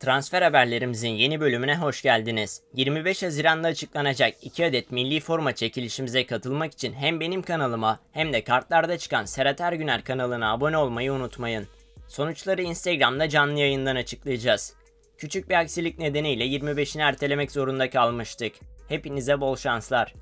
Transfer haberlerimizin yeni bölümüne hoş geldiniz. 25 Haziran'da açıklanacak 2 adet milli forma çekilişimize katılmak için hem benim kanalıma hem de kartlarda çıkan Serhat Ergüner kanalına abone olmayı unutmayın. Sonuçları Instagram'da canlı yayından açıklayacağız. Küçük bir aksilik nedeniyle 25'ini ertelemek zorunda kalmıştık. Hepinize bol şanslar.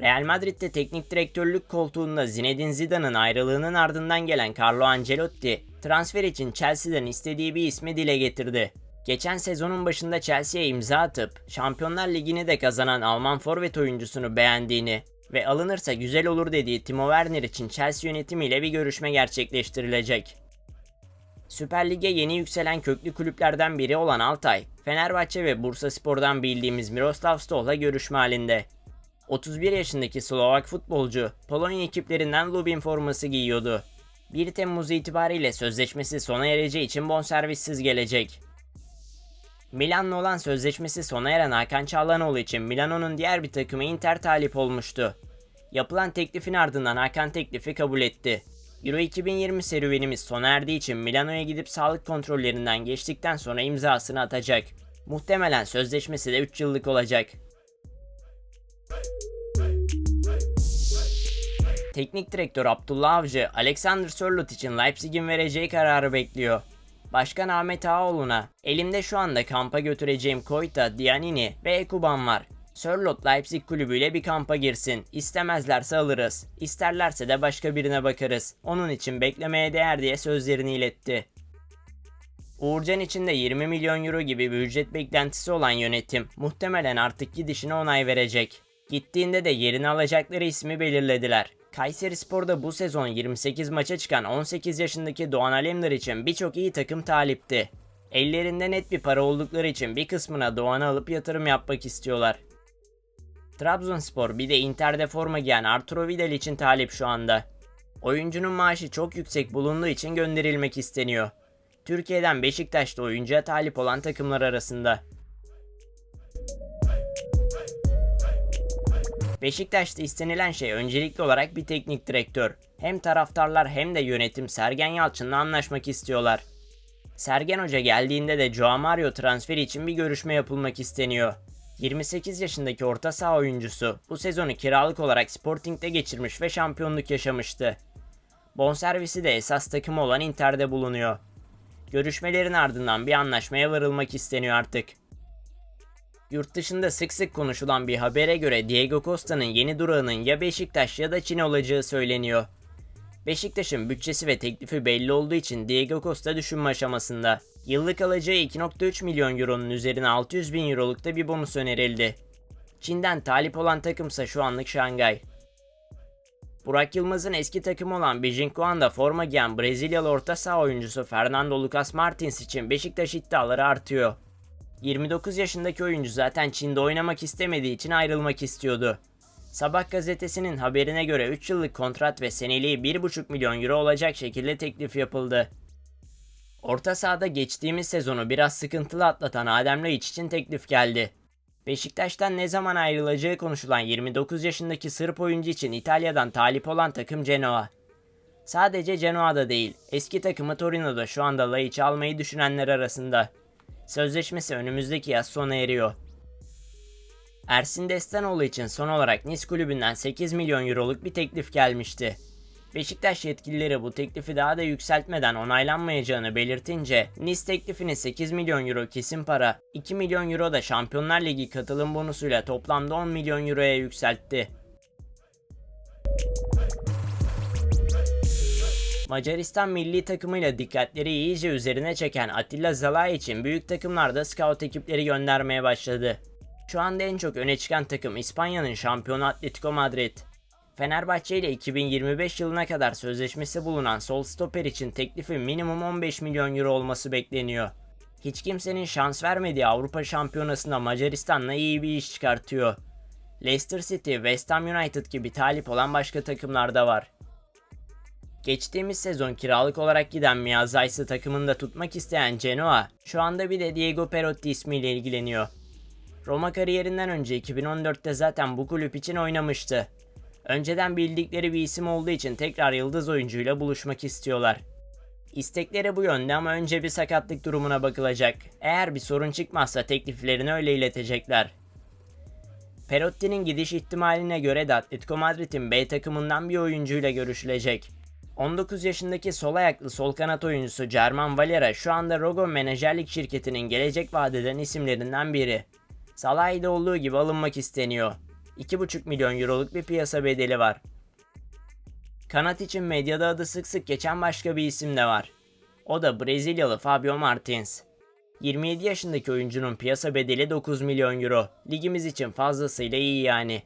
Real Madrid'de teknik direktörlük koltuğunda Zinedine Zidane'ın ayrılığının ardından gelen Carlo Ancelotti, transfer için Chelsea'den istediği bir ismi dile getirdi. Geçen sezonun başında Chelsea'ye imza atıp Şampiyonlar Ligi'ni de kazanan Alman forvet oyuncusunu beğendiğini ve alınırsa güzel olur dediği Timo Werner için Chelsea yönetimiyle bir görüşme gerçekleştirilecek. Süper Lig'e yeni yükselen köklü kulüplerden biri olan Altay, Fenerbahçe ve Bursaspor'dan bildiğimiz Miroslav Stoh'la görüşme halinde. 31 yaşındaki Slovak futbolcu Polonya ekiplerinden Lubin forması giyiyordu. 1 Temmuz itibariyle sözleşmesi sona ereceği için bonservissiz gelecek. Milan'la olan sözleşmesi sona eren Hakan Çalhanoğlu için Milano'nun diğer bir takımı Inter talip olmuştu. Yapılan teklifin ardından Hakan teklifi kabul etti. Euro 2020 serüvenimiz sona erdiği için Milano'ya gidip sağlık kontrollerinden geçtikten sonra imzasını atacak. Muhtemelen sözleşmesi de 3 yıllık olacak. Teknik direktör Abdullah Avcı, Alexander Sörloth için Leipzig'in vereceği kararı bekliyor. Başkan Ahmet Ağaoğlu'na, elimde şu anda kampa götüreceğim Koyta, Dianini ve Ekuban var. Sörloth Leipzig kulübüyle bir kampa girsin. İstemezlerse alırız. İsterlerse de başka birine bakarız. Onun için beklemeye değer diye sözlerini iletti. Uğurcan için de 20 milyon euro gibi bir ücret beklentisi olan yönetim muhtemelen artık gidişine onay verecek. Gittiğinde de yerini alacakları ismi belirlediler. Kayseri Spor'da bu sezon 28 maça çıkan 18 yaşındaki Doğan Alemdar için birçok iyi takım talipti. Ellerinde net bir para oldukları için bir kısmına Doğan'ı alıp yatırım yapmak istiyorlar. Trabzonspor bir de Inter'de forma giyen Arturo Vidal için talip şu anda. Oyuncunun maaşı çok yüksek bulunduğu için gönderilmek isteniyor. Türkiye'den Beşiktaş'ta oyuncuya talip olan takımlar arasında. Beşiktaş'ta istenilen şey öncelikli olarak bir teknik direktör. Hem taraftarlar hem de yönetim Sergen Yalçın'la anlaşmak istiyorlar. Sergen Hoca geldiğinde de Joao Mario transferi için bir görüşme yapılmak isteniyor. 28 yaşındaki orta saha oyuncusu bu sezonu kiralık olarak Sporting'de geçirmiş ve şampiyonluk yaşamıştı. Bonservisi de esas takımı olan Inter'de bulunuyor. Görüşmelerin ardından bir anlaşmaya varılmak isteniyor artık. Yurt dışında sık sık konuşulan bir habere göre Diego Costa'nın yeni durağının ya Beşiktaş ya da Çin olacağı söyleniyor. Beşiktaş'ın bütçesi ve teklifi belli olduğu için Diego Costa düşünme aşamasında. Yıllık alacağı 2.3 milyon euronun üzerine 600 bin eurolukta bir bonus önerildi. Çin'den talip olan takımsa şu anlık Şangay. Burak Yılmaz'ın eski takımı olan Beijing Guan'da forma giyen Brezilyalı orta saha oyuncusu Fernando Lucas Martins için Beşiktaş iddiaları artıyor. 29 yaşındaki oyuncu zaten Çin'de oynamak istemediği için ayrılmak istiyordu. Sabah gazetesinin haberine göre 3 yıllık kontrat ve seneliği 1,5 milyon euro olacak şekilde teklif yapıldı. Orta sahada geçtiğimiz sezonu biraz sıkıntılı atlatan Adem Laiç için teklif geldi. Beşiktaş'tan ne zaman ayrılacağı konuşulan 29 yaşındaki Sırp oyuncu için İtalya'dan talip olan takım Genoa. Sadece Genoa'da değil, eski takımı Torino'da şu anda Laiç'i almayı düşünenler arasında. Sözleşmesi önümüzdeki yaz sona eriyor. Ersin Destanoğlu için son olarak Nice kulübünden 8 milyon euroluk bir teklif gelmişti. Beşiktaş yetkilileri bu teklifi daha da yükseltmeden onaylanmayacağını belirtince Nice teklifini 8 milyon euro kesin para, 2 milyon euro da Şampiyonlar Ligi katılım bonusuyla toplamda 10 milyon euroya yükseltti. Macaristan milli takımıyla dikkatleri iyice üzerine çeken Attila Zalai için büyük takımlarda scout ekipleri göndermeye başladı. Şu anda en çok öne çıkan takım İspanya'nın şampiyonu Atletico Madrid. Fenerbahçe ile 2025 yılına kadar sözleşmesi bulunan sol stoper için teklifi minimum 15 milyon euro olması bekleniyor. Hiç kimsenin şans vermediği Avrupa Şampiyonası'nda Macaristan'la iyi bir iş çıkartıyor. Leicester City, West Ham United gibi talip olan başka takımlar da var. Geçtiğimiz sezon kiralık olarak giden Zeiss'i takımında tutmak isteyen Genoa, şu anda bir de Diego Perotti ismiyle ilgileniyor. Roma kariyerinden önce 2014'te zaten bu kulüp için oynamıştı. Önceden bildikleri bir isim olduğu için tekrar yıldız oyuncuyla buluşmak istiyorlar. İstekleri bu yönde ama önce bir sakatlık durumuna bakılacak. Eğer bir sorun çıkmazsa tekliflerini öyle iletecekler. Perotti'nin gidiş ihtimaline göre de Atletico Madrid'in B takımından bir oyuncuyla görüşülecek. 19 yaşındaki sol ayaklı sol kanat oyuncusu German Valera şu anda Rogo menajerlik şirketinin gelecek vadeden isimlerinden biri. Salah'da olduğu gibi alınmak isteniyor. 2,5 milyon euroluk bir piyasa bedeli var. Kanat için medyada adı sık sık geçen başka bir isim de var. O da Brezilyalı Fabio Martins. 27 yaşındaki oyuncunun piyasa bedeli 9 milyon euro. Ligimiz için fazlasıyla iyi yani.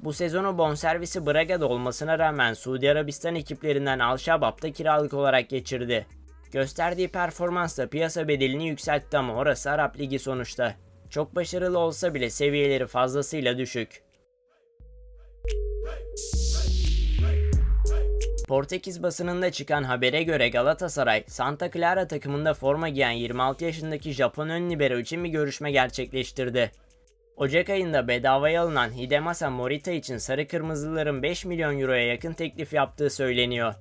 Bu sezonu bonservisi Braga'da olmasına rağmen Suudi Arabistan ekiplerinden Al Shabab'da kiralık olarak geçirdi. Gösterdiği performansla piyasa bedelini yükseltti ama orası Arap Ligi sonuçta. Çok başarılı olsa bile seviyeleri fazlasıyla düşük. Portekiz basınında çıkan habere göre Galatasaray, Santa Clara takımında forma giyen 26 yaşındaki Japon ön libero için bir görüşme gerçekleştirdi. Ocak ayında bedavaya alınan Hidemasa Morita için Sarı Kırmızıların 5 milyon euroya yakın teklif yaptığı söyleniyor.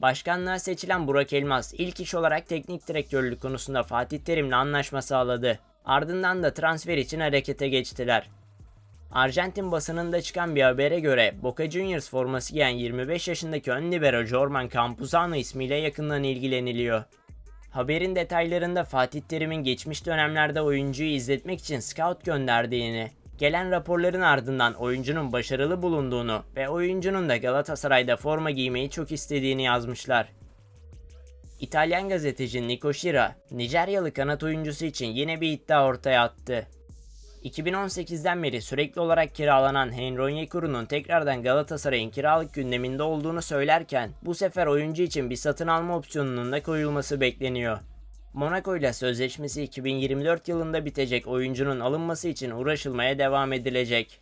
Başkanlığa seçilen Burak Elmas ilk iş olarak teknik direktörlük konusunda Fatih Terim'le anlaşma sağladı. Ardından da transfer için harekete geçtiler. Arjantin basınında çıkan bir habere göre Boca Juniors forması giyen 25 yaşındaki ön libero Jorman Campuzano ismiyle yakından ilgileniliyor. Haberin detaylarında Fatih Terim'in geçmiş dönemlerde oyuncuyu izletmek için scout gönderdiğini, gelen raporların ardından oyuncunun başarılı bulunduğunu ve oyuncunun da Galatasaray'da forma giymeyi çok istediğini yazmışlar. İtalyan gazeteci Nico Shira, Nijeryalı kanat oyuncusu için yine bir iddia ortaya attı. 2018'den beri sürekli olarak kiralanan Henry Onyekuru'nun tekrardan Galatasaray'ın kiralık gündeminde olduğunu söylerken bu sefer oyuncu için bir satın alma opsiyonunun da koyulması bekleniyor. Monaco ile sözleşmesi 2024 yılında bitecek oyuncunun alınması için uğraşılmaya devam edilecek.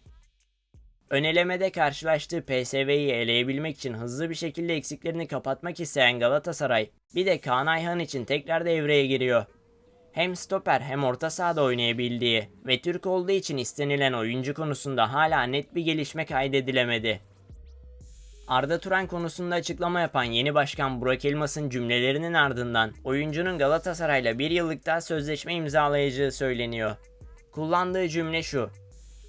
Önelemede karşılaştığı PSV'yi eleyebilmek için hızlı bir şekilde eksiklerini kapatmak isteyen Galatasaray, bir de Kaan Ayhan için tekrar devreye giriyor hem stoper hem orta sahada oynayabildiği ve Türk olduğu için istenilen oyuncu konusunda hala net bir gelişme kaydedilemedi. Arda Turan konusunda açıklama yapan yeni başkan Burak Elmas'ın cümlelerinin ardından oyuncunun Galatasaray'la bir yıllık daha sözleşme imzalayacağı söyleniyor. Kullandığı cümle şu.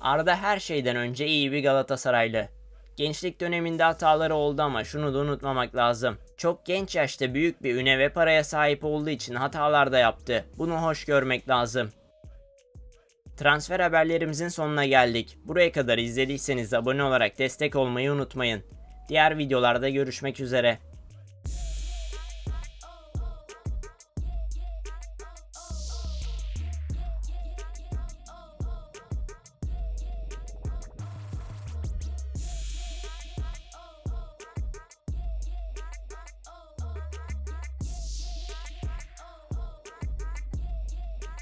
Arda her şeyden önce iyi bir Galatasaraylı. Gençlik döneminde hataları oldu ama şunu da unutmamak lazım. Çok genç yaşta büyük bir üne ve paraya sahip olduğu için hatalar da yaptı. Bunu hoş görmek lazım. Transfer haberlerimizin sonuna geldik. Buraya kadar izlediyseniz abone olarak destek olmayı unutmayın. Diğer videolarda görüşmek üzere.